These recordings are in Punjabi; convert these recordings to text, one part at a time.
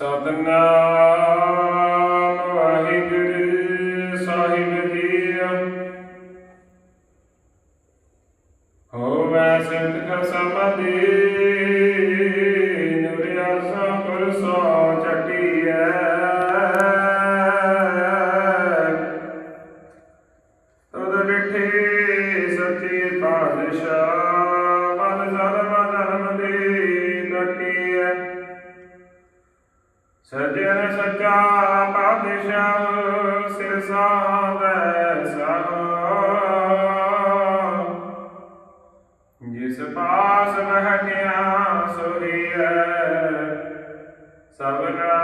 ਸਤਨਾਮ ਵਾਹਿਗੁਰੂ ਸਾਹਿਬ ਜੀ ਹੋਵੇ ਸੰਤ ਖਸਮਦੀ ਨੁਰਿਆ ਸਭ ਸੋ ਚਟੀਐ ਤਦ ਬਿਠੇ ਸੱਚੇ ਪਾਤਸ਼ਾਹ ਸਜਣ ਸੱਚਾ ਪਾਤਸ਼ਾਹ ਸਿਰ ਸਾਧੈ ਸਹਾ ਜਿਸ ਪਾਸ ਬਹਿਟਿਆ ਸੁਰੀਐ ਸਭਨਾ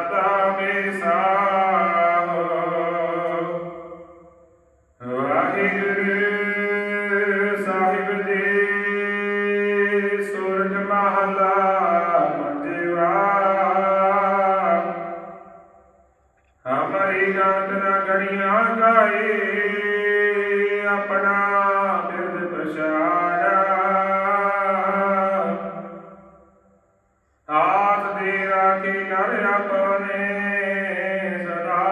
ਨਾ ਗਾਏ ਆਪਣਾ ਬਿਰਦ ਪਛਾੜਾ ਆਸ ਦੇ ਰਾਖੀ ਕਰ ਆਪਣੇ ਸਦਾ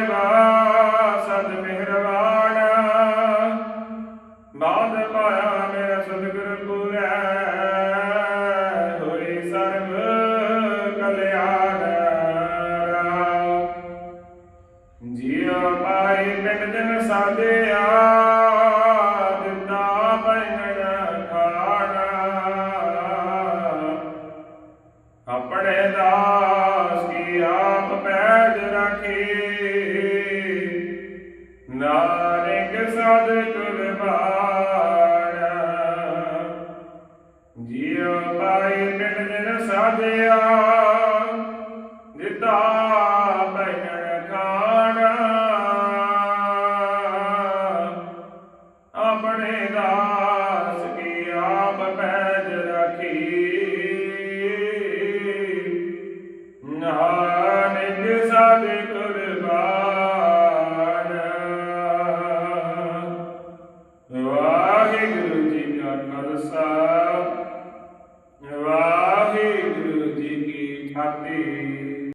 ਸਾਹਿਬਾ ਸਦ ਮਿਹਰਬਾਨ ਬਾਦ ਪਾਇਆ ਮੇਰਾ ਸਤਿਗੁਰ ਪੂਰੈ, ਹੋਈ ਸਰਬ ਕਲਿਆਣ ਰਾਮ। ਜੀਉ ਪਾਈ ਪਿੰਡ ਜਨ ਸਾਧਿਆ, ਦਿੱਤਾ ਪੈਨਣ ਖਾਣਾ। ਆਪਣੇ ਦਾਸ ਕੀ ਆਪ ਪੈਜ ਰੱਖੀ ਨਾਨਕ ਸਦ ਕੁਰਬਾਨ ਜੀਉ ਪਾਈ ਪਿੰਡ ਜਨ ਸਾਧਿਆ।